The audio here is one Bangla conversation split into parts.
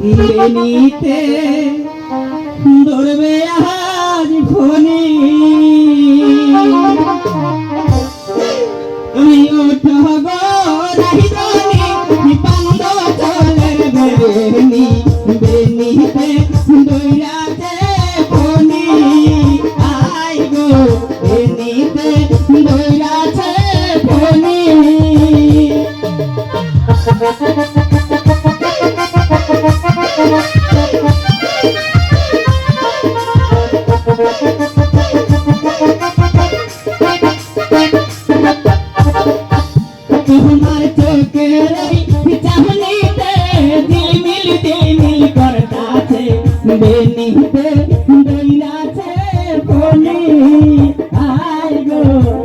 বেনিতে ধরবে আজ ফোনে। আমি উঠব নাহি জানি বিপান্দ চলের বেনি বেনিতে দইরাতে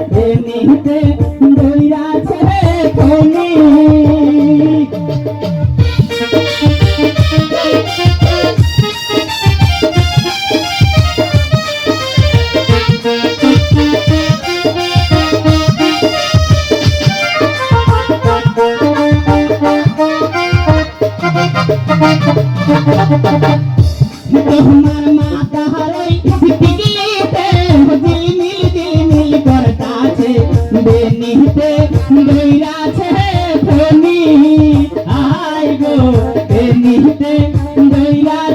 গো বেনিতে দইরাছে ফোনে তোমার মাথা হারাই বেনিতে দইরাছে ফোনি আই গো বেনিতে দইরাছে ফোনি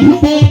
হতে